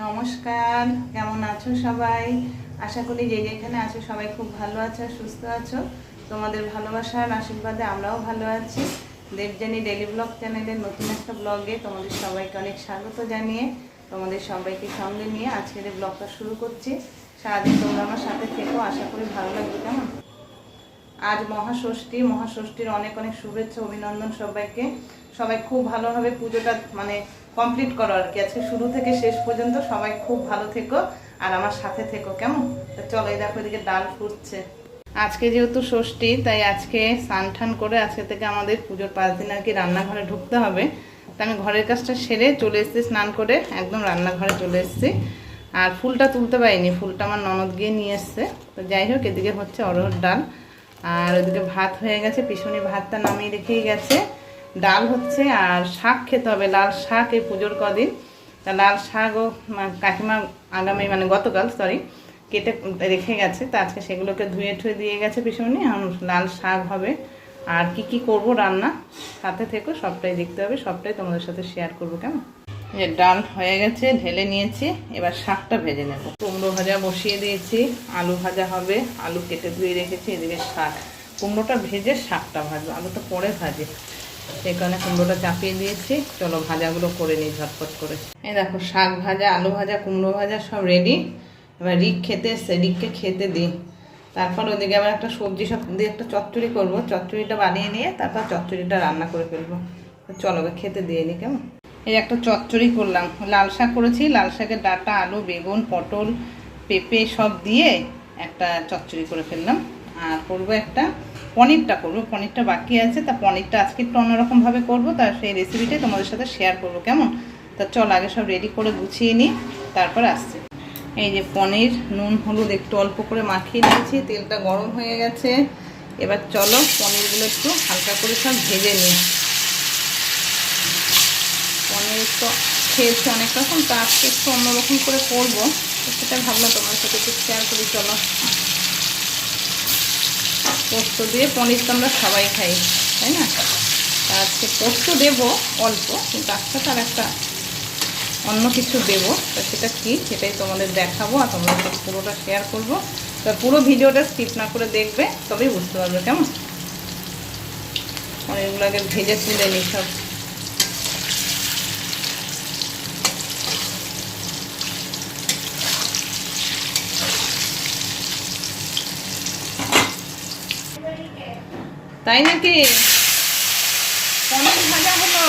নমস্কার, কেমন আছো সবাই? আশা করি যে যেখানে আছো সবাই খুব ভালো আছো সুস্থ আছো। তোমাদের ভালোবাসার আশীর্বাদে আমরাও ভালো আছি। দেবজানি ডেলি ব্লগ চ্যানেলের নতুন একটা ব্লগে তোমাদের সবাইকে অনেক স্বাগত জানিয়ে তোমাদের সবাইকে সঙ্গে নিয়ে আজকের ব্লগটা শুরু করছি। সারাদিন তোমরা আমার সাথে থেকো, আশা করি ভালো লাগবে, কেমন? আজ মহাষষ্ঠী, মহাষষ্ঠীর অনেক অনেক শুভেচ্ছা, অভিনন্দন সবাইকে। সবাই খুব ভালোভাবে পুজোটা মানে কমপ্লিট করো আর কি। আজকে শুরু থেকে শেষ পর্যন্ত সবাই খুব ভালো থেকো আর আমার সাথে থেকো, কেমন? তা চলো এই দেখো এদিকে ডাল ফুটছে। আজকে যেহেতু ষষ্ঠী, তাই আজকে স্নান টান করে আজকে থেকে আমাদের পুজোর পাঁচ দিন আর কি রান্নাঘরে ঢুকতে হবে। তা আমি ঘরের কাজটা সেরে চলে এসেছি স্নান করে, একদম রান্নাঘরে চলে এসেছি। আর ফুলটা তুলতে পারিনি, ফুলটা আমার ননদ গিয়ে নিয়ে এসছে। তো যাই হোক, এদিকে হচ্ছে অরহর ডাল। আর ওদিকে ভাত হয়ে গেছে পিছনে ভাতটা নামিয়ে রেখেই গেছে। ডাল হচ্ছে আর শাক খেতে হবে, লাল শাক এই পুজোর কদিন। তা লাল শাকও কাকিমা আগামী মানে গতকাল সরি কেটে রেখে গেছে। তা আজকে সেগুলোকে ধুয়ে ঠুয়ে দিয়ে গেছে পিছনে লাল শাক হবে। আর কি কি করব রান্না, সাথে থেকো, সবটাই দেখতে হবে, সবটাই তোমাদের সাথে শেয়ার করব, কেমন? যে ডাল হয়ে গেছে, ঢেলে নিয়েছি। এবার শাকটা ভেজে নেব। কুমড়ো ভাজা বসিয়ে দিয়েছি। আলু ভাজা হবে। আলু কেটে ধুয়ে রেখেছি, এদিকে শাক। কুমড়োটা ভেজে শাকটা ভাজবো। আলুটা পরে ভাজে। সেই কারণে কুমড়োটা চাপিয়ে দিয়েছি। চলো ভাজাগুলো করে নিই ঝটপট করে। এই দেখো, শাক ভাজা, আলু ভাজা, কুমড়ো ভাজা সব রেডি এবার রিক খেতে এসছে। রিককে খেতে দিই। তারপর ওদিকে আবার একটা সবজি সব দিয়ে একটা চচ্চড়ি করব। চচ্চড়িটা বানিয়ে নিয়ে তারপর চচ্চড়িটা রান্না করে ফেলব। চলো খেতে দিয়ে নিই কেমন? এই একটা চচ্চড়ি করলাম। লাল শাক করেছি, লাল শাকের ডাটা, আলু, বেগুন, পটল, পেঁপে সব দিয়ে একটা চচ্চড়ি করে ফেললাম। আর করব একটা পনিরটা করব। পনিরটা বাকি আছে, তা পনিরটা আজকে একটু অন্যরকমভাবে করব, তা সেই রেসিপিটাই তোমাদের সাথে শেয়ার করব, কেমন? তা চল, আগে সব রেডি করে গুছিয়ে নিই, তারপর আসছি। এই যে পনির, নুন, হলুদ একটু অল্প করে মাখিয়ে নিয়েছি, তেলটা গরম হয়ে গেছে। এবার চলো পনিরগুলো একটু হালকা করে সব ভেজে নিই। পনির তো খেয়েছি অনেক রকম, তা আজকে একটু অন্যরকম করে করব। সেটা ভাবলাম তোমার সাথে একটু শেয়ার করি, চলো। পোস্ত দিয়ে পনির তো আমরা সবাই খাই, তাই না? আজকে পোস্ত দেবো অল্প, কিন্তু আজকে তার একটা অন্য কিছু দেবো। তা সেটা কী, সেটাই তোমাদের দেখাবো আর তোমাদের সাথে পুরোটা শেয়ার করব। তা পুরো ভিডিওটা স্কিপ না করে দেখবে, তবেই বুঝতে পারবে, কেমন? পনিরগুলো আগে ভেজে তুলে নিই সব। তাই নাকি? পনির ভাজা হলো।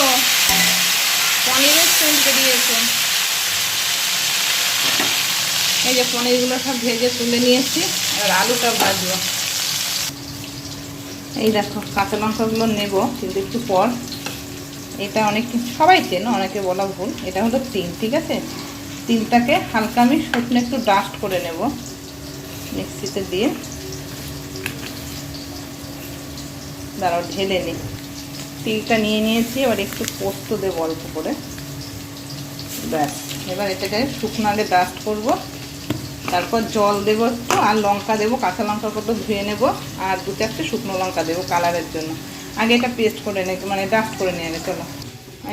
পনিরের সেন্ট বেরিয়েছে। এই যে পনিরগুলো সব ভেজে তুলে নিয়েছি আর আলুটা ভাজবো। এই দেখো, কাঁচা লঙ্কাগুলো নেব কিন্তু একটু পর। এটা অনেক সবাই চেনো, অনেকে বলা ভুল। এটা হলো তিল, ঠিক আছে? তিলটাকে হালকা আমি শুকনো একটু ডাস্ট করে নেব। মিক্সিতে দিয়ে। দাঁড়াও, ঢেলে নিই তিলটা নিয়ে নিয়েছি, এবার একটু পোস্ত দেবো অল্প করে। ব্যাস, এবার এটাকে শুকনো আগে ডাস্ট করব। তারপর জল দেবো একটু, আর লঙ্কা দেবো, কাঁচা লঙ্কা কত ধুয়ে নেব, আর দু চারটে শুকনো লঙ্কা দেবো কালারের জন্য। আগে এটা পেস্ট করে নে মানে ডাস্ট করে নিয়ে চলো।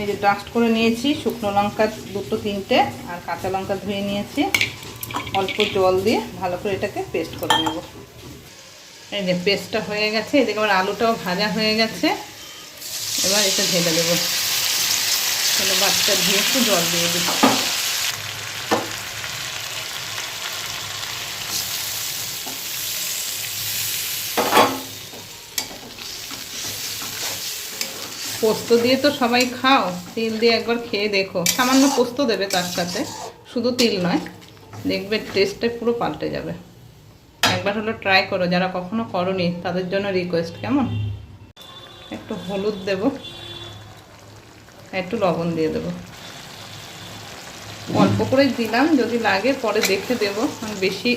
এই যে ডাস্ট করে নিয়েছি, শুকনো লঙ্কা দুটো তিনটে, আর কাঁচা লঙ্কা ধুয়ে নিয়েছি। অল্প জল দিয়ে ভালো করে এটাকে পেস্ট করে নেব। এই যে পেস্টটা হয়ে গেছে, এদিকে আবার আলুটাও ভাজা হয়ে গেছে। এবার এটা ঢেলে দেবো। তাহলে বাচ্চা দিয়ে একটু জল দিয়ে দিই পোস্ত দিয়ে তো সবাই খাও, তিল দিয়ে একবার খেয়ে দেখো। সামান্য পোস্ত দেবে তার সাথে, শুধু তিল নয়, দেখবে টেস্টটা পুরো পাল্টে যাবে। একবার হলো ট্রাই করো। যারা কখনো করনি, তাদের জন্য রিকোয়েস্ট কেমন? একটু হলুদ দেব, একটু লবণ দিয়ে দেব। অল্প করে দিলাম, যদি লাগে পরে দেখে দেব। কারণ বেশি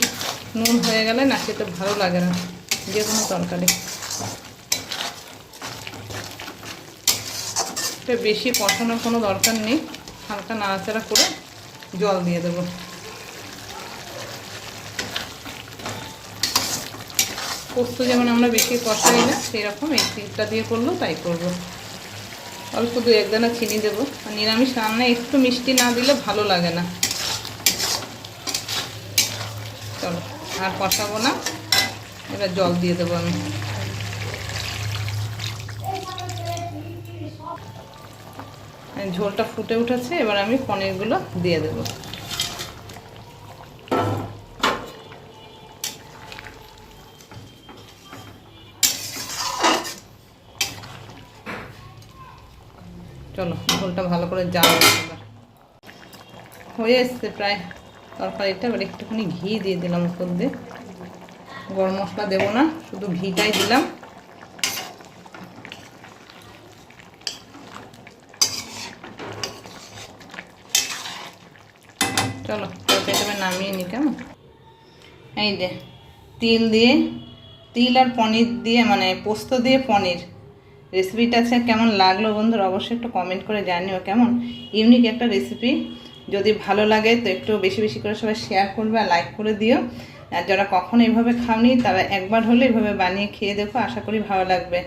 নুন হয়ে গেলে না, খেতে ভালো লাগে না, যে কোনো তরকারি। বেশি কষানোর কোনো দরকার নেই, হালকা নাড়াচাড়া করে জল দিয়ে দেবো। পোস্ত যেমন আমরা বেশি কষাই না, সেরকম এই তিলটা দিয়ে করলেও তাই করব। অল্প দু এক দানা চিনি দেবো। আর নিরামিষ রান্নায় একটু মিষ্টি না দিলে ভালো লাগে না। চলো, আর কষাবো না। এবার জল দিয়ে দেবো আমি। ঝোলটা ফুটে উঠেছে, এবার আমি পনিরগুলো দিয়ে দেবো। চলো, ঝোলটা ভালো করে জাল হয়ে এসছে প্রায় তরকারিটা, এবার একটুখানি ঘি দিয়ে দিলাম উপর দিয়ে। গরম মশলা দেবো না, শুধু ঘিটাই দিলাম। চলো, তরকারিটা নামিয়ে নি কেমন? এই যে, তিল দিয়ে, তিল আর পনির দিয়ে মানে পোস্ত দিয়ে পনির। রেসিপিটা আছে কেমন লাগল বন্ধুরা, অবশ্যই একটু কমেন্ট করে জানিও কেমন। ইউনিক একটা রেসিপি যদি ভালো লাগে তো একটু বেশি বেশি করে সবাই শেয়ার করবে আর লাইক করে দিও। আর যারা কখনো এইভাবে খাওনি, তারা একবার হলে এভাবে বানিয়ে খেয়ে দেখো, আশা করি ভালো লাগবে।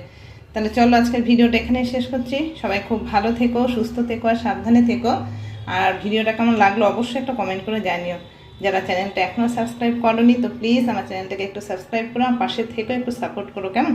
তাহলে চলো আজকের ভিডিওটা এখানে শেষ করছি। সবাই খুব ভালো থেকো, সুস্থ থেকো আর সাবধানে থেকো। আর ভিডিওটা কেমন লাগল অবশ্যই একটা কমেন্ট করে জানিও। যারা চ্যানেলটা এখনও সাবস্ক্রাইব করোনি, তো প্লিজ আমার চ্যানেলটাকে একটু সাবস্ক্রাইব করো, আমার পাশে থেকেও একটু সাপোর্ট করো, কেমন?